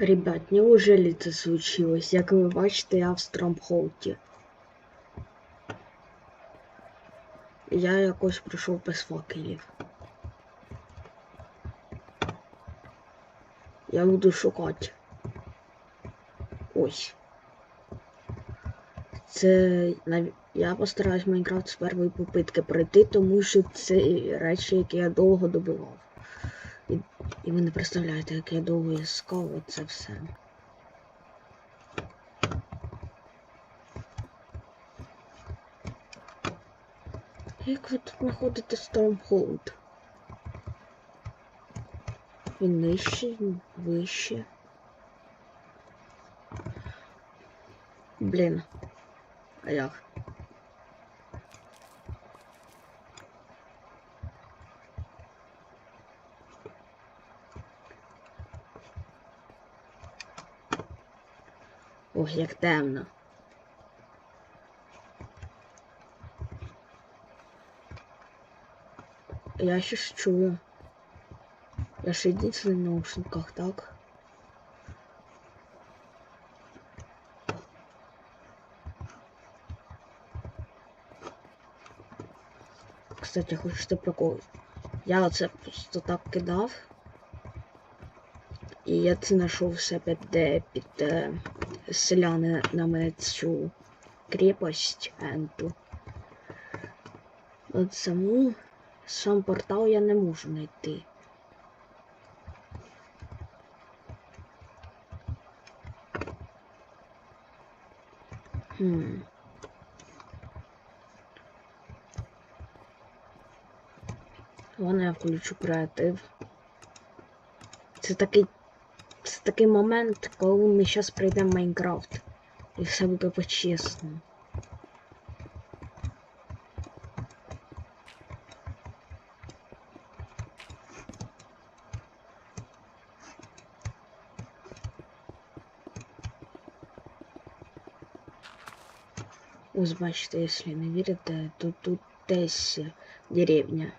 Ребят, неужели це случилось? Як ви бачите, я в Стромхолді. Я якось прийшов без факелів. Я буду шукати. Ось. Це я постараюсь Майнкрафт з першої попитки пройти, тому що це речі, які я довго добивав. І, ви не представляєте, як я довго іскав це все. Як ви тут знаходите Stormhold? Він нижче, вище. Блін. А як? Ох, як темно. Я щось чую. Я ж єдиний в наушниках, так? Кстати, хочете прикол? Я оце просто так кидав. І я це знайшов в себе де під е, селянами цю крепость Енту. От саму сам портал я не можу знайти. Хм. Ладно, я включу креатив. Це такий. Такий момент, коли ми зараз пройдемо Майнкрафт. І все буде по-чесному. Ось бачите, якщо не вірите, то тут десь деревня.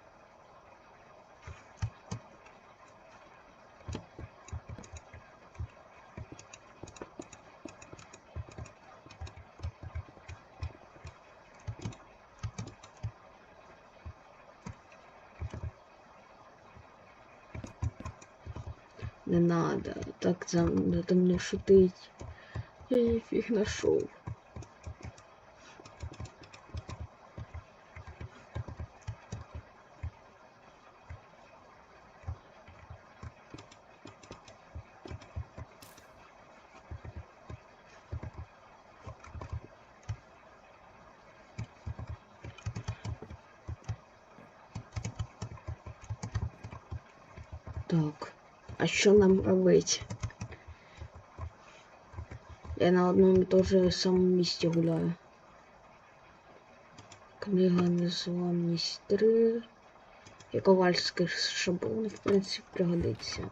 Не надо, так за надо мной шутить. Я нифиг нашел. Так, а що нам робити? Я на одному і тому самому місці гуляю. Книга незламність 3. І ковальський шаблон, в принципі, пригодиться.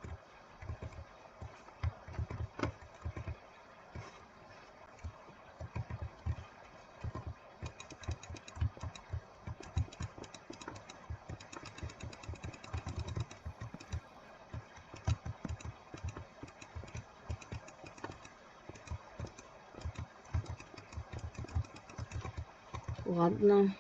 Ладно.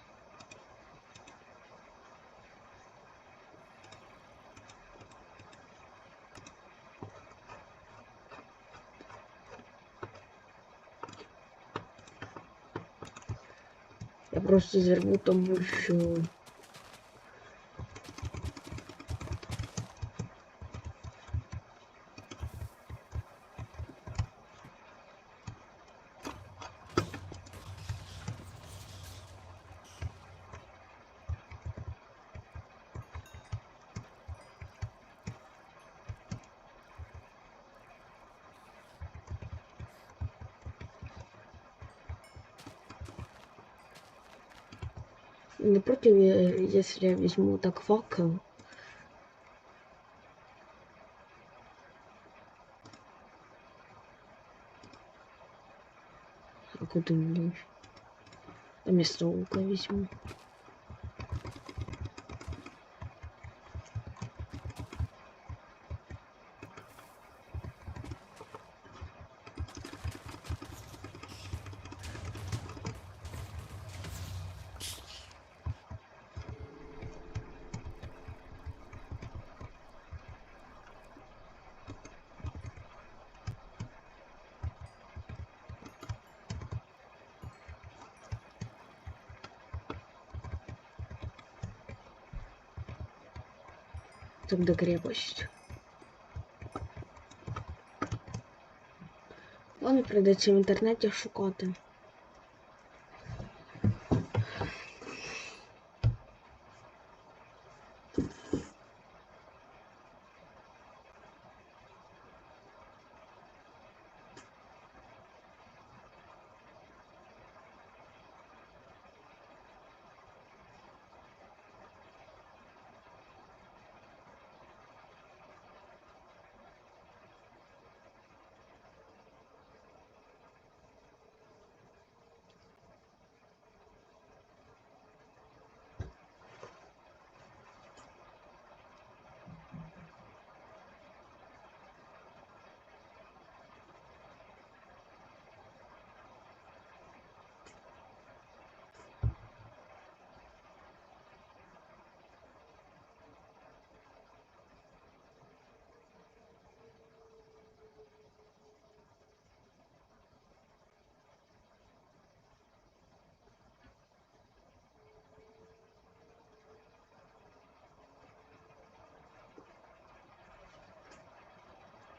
Я просто зірву, тому що не против, э, если я возьму так факел. А куда мне? Вместо лука возьму. Це до крепость. Вам прийдеться в інтернеті шукати.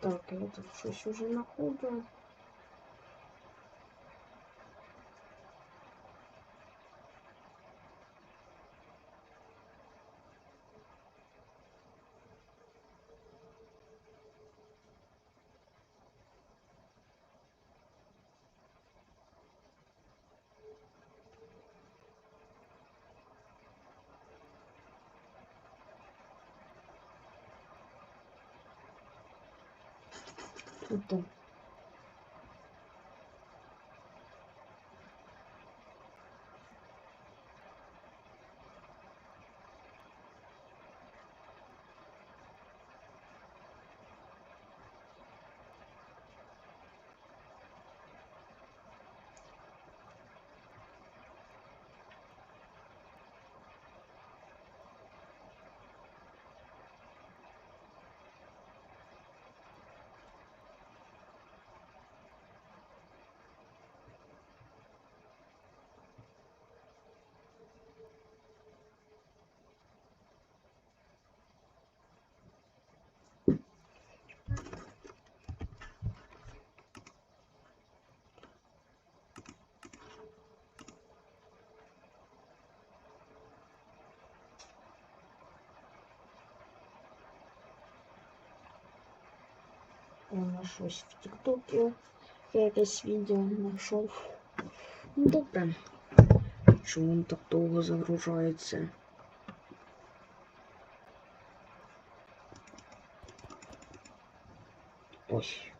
Так, я тут щось уже знаходжу. Тут так. Я щось в Тіктокі. Я якесь відео знайшов. Ну, добре. Чому він так довго загружається? Ой.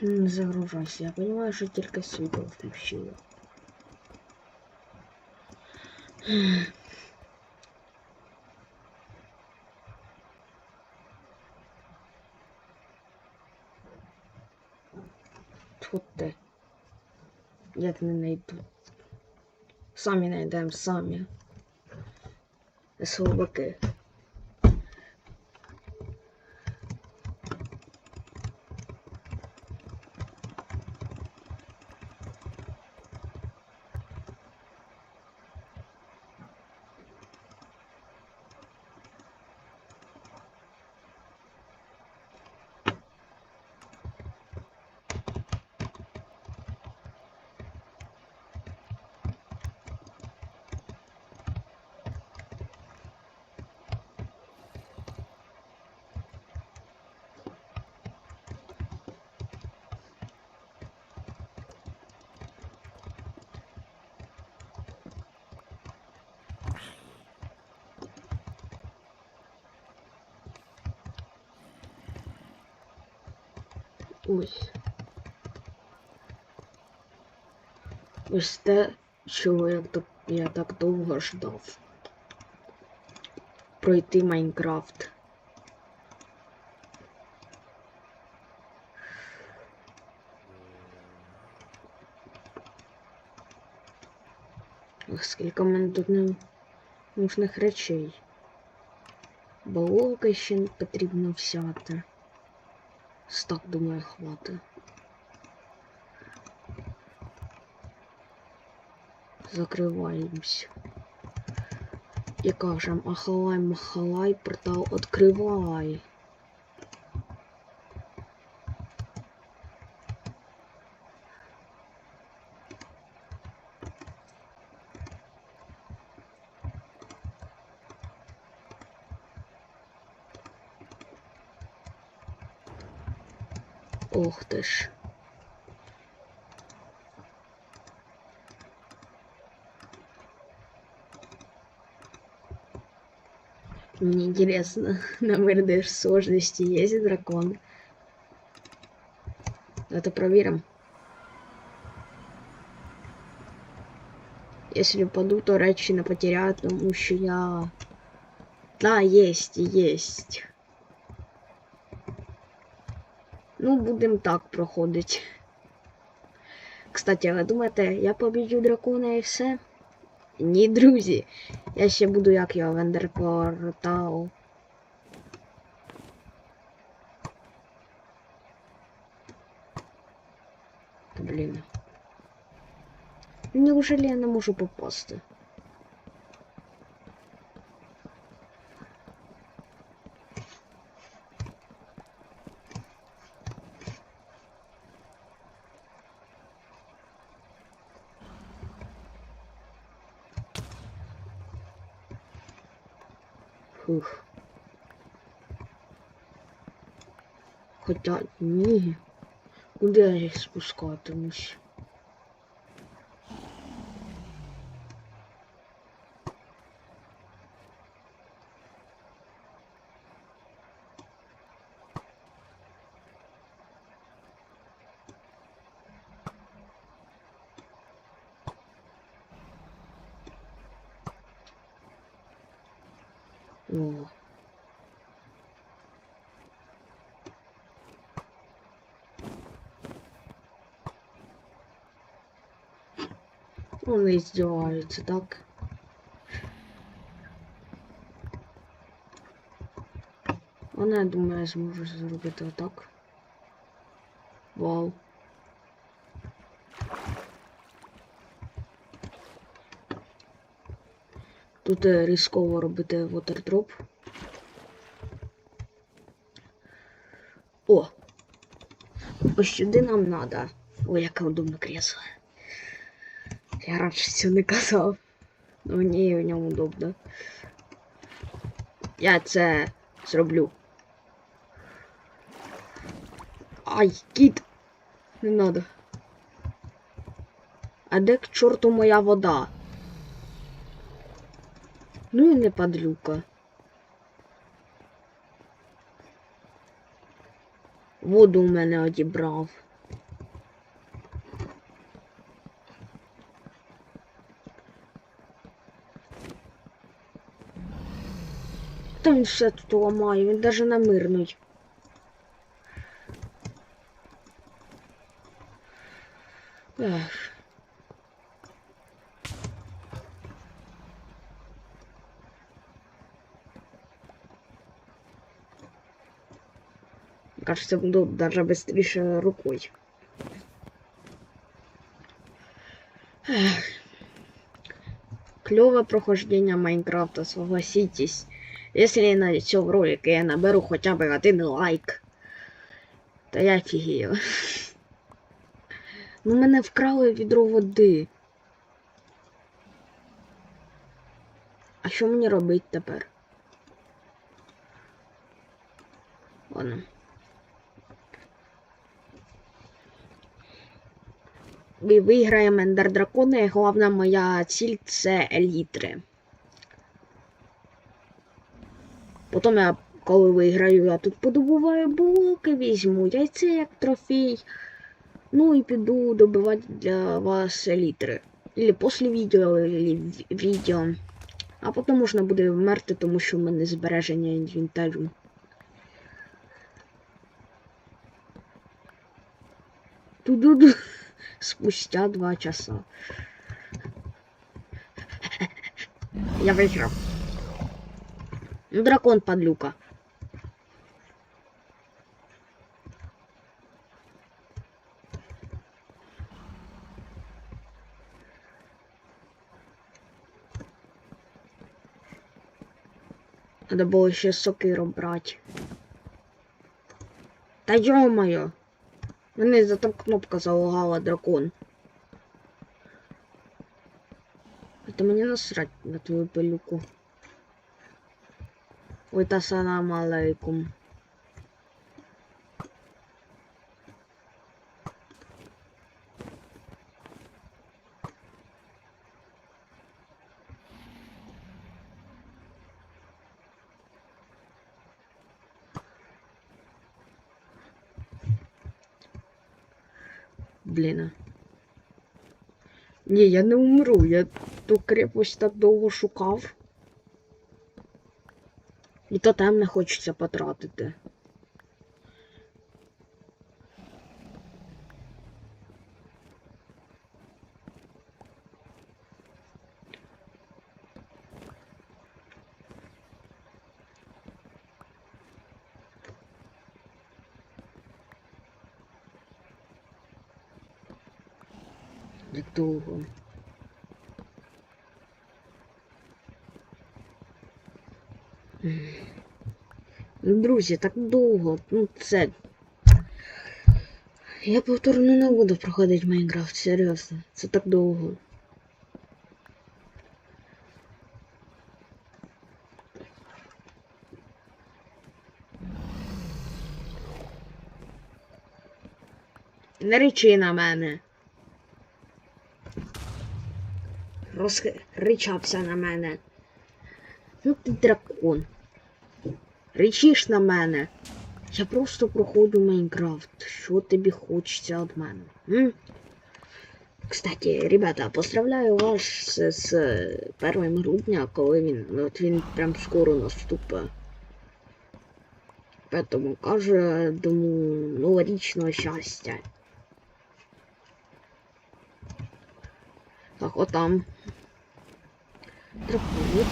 Не загружайся. Я понимаю, що тільки світло включила. Тут ти. Як не найду. Самі знайдемо самі. Слабаки. Ось. Ось те, чого я я так довго ждав. Пройти Майнкрафт. Ох, скільки в мене тут не нужних речей. Балоки ще потрібно взяти. Стак, думаю, хватить. Закриваємось. Я кажем, ахалай, махалай, портал откривай. Ж. Мне интересно, на МРД сложности есть дракон? Это проверим. Если упаду, то речі не потеряю, тому що я... Да, есть, есть. Ну, будемо так проходити. Кстати, ви думаєте, я побіжу дракона і все? Ні, друзі. Я ще буду як його вендерпортал. Блін. Неужели я не можу попасти? Хоча ні. Куди я їх спускатимусь? Вони здіваються, так? Вона, я думаю, я зможу зробити отак. Вау. Тут е, ризиково робити вотердроп. О! Ось сюди нам надо. Ой, яке удобне кресло. Я раніше цього не казав. Ну ні, в ньому удобно. Я це зроблю. Ай, кіт! Не надо. А де к чорту моя вода? Ну і не падлюка. Воду у мене одібрав. Та він все тут ламає, він навіть на мирний. Ех. Кажется, буду даже быстрее рукой. Эх. Клевое прохождение Майнкрафта, согласитесь. Если на цьому ролике я наберу хотя бы один лайк, то я офігію. Ну мене вкрали відро води. А що мені робити тепер? Ладно. Ми виграємо Ендер Дракона, і головна моя ціль це елітри. Потім я, коли виграю, я тут подобуваю блоки, візьму яйце як трофей. Ну і піду добивати для вас елітри. Или після відео, или відео. А потім можна буде вмерти, тому що в мене збереження інвентарю. Ту-ду-ду. Спустя два часа. Я виграв. Дракон подлюка. Надо було ще сокиру брати. Та йо-моє! Мене за там кнопка залагала дракон. Это мені насрать на твою пилюку. Ой, та салам алейкум. Блін. Ні, я не умру, я ту крепость так довго шукав. І тотем не хочеться потратити. Довго. Друзі, так довго. Ну це. Я повторно не буду проходити Майнкрафт, серйозно. Це так довго. Не речи на мене. Розричався на мене. Ну ти дракон. Речиш на мене. Я просто проходжу Майнкрафт. Що тобі хочеться від мене? М? Кстати, ребята, поздравляю вас з, з 1 грудня, коли він. ну, От він прям скоро наступить. Поэтому каждому новорічного щастя. Так, отам. Дракон.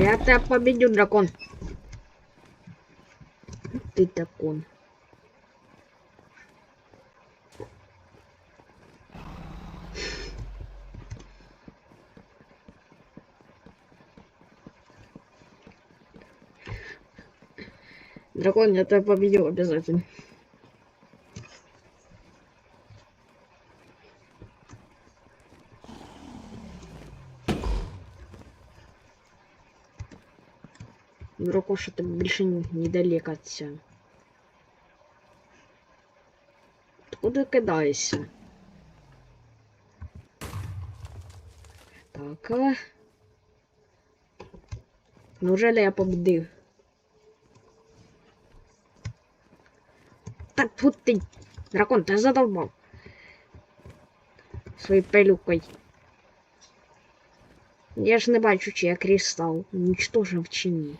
Я тебя победю, дракон. Ты дракон. Дракон, я тебя победил обязательно. Дракон, що ти більше недалеко от цього. Ти Куди кидаєшся? Так. а. Неужели я победив? Так тут ти, дракон, ти задолбав. Своєю пилюкою. Я ж не бачу, чи я кристал уничтожив чи ні.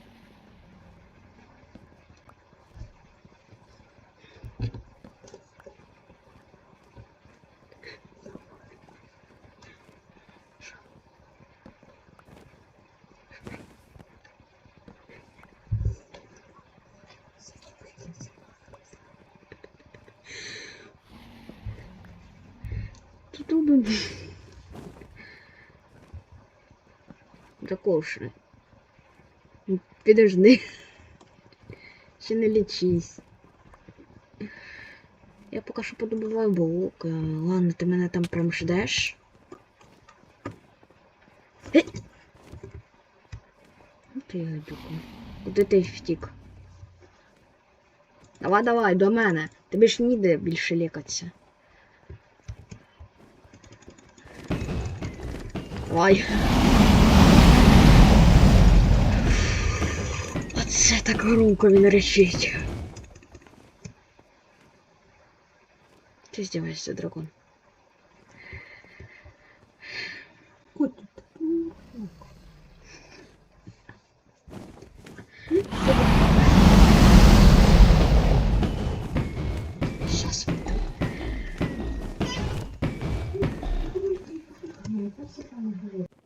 Ну, Підожди. Ще не лічись. Я поки що подобуваю блок. Ладно, ти мене там прям ждеш. Е! Ну ти гадюка. Куди ти втік? Давай, давай, до мене. Тобі ж ніде більше лікатися. Давай. Оце так громко він речить. Ти здіваєшся, дракон. Щас вийду.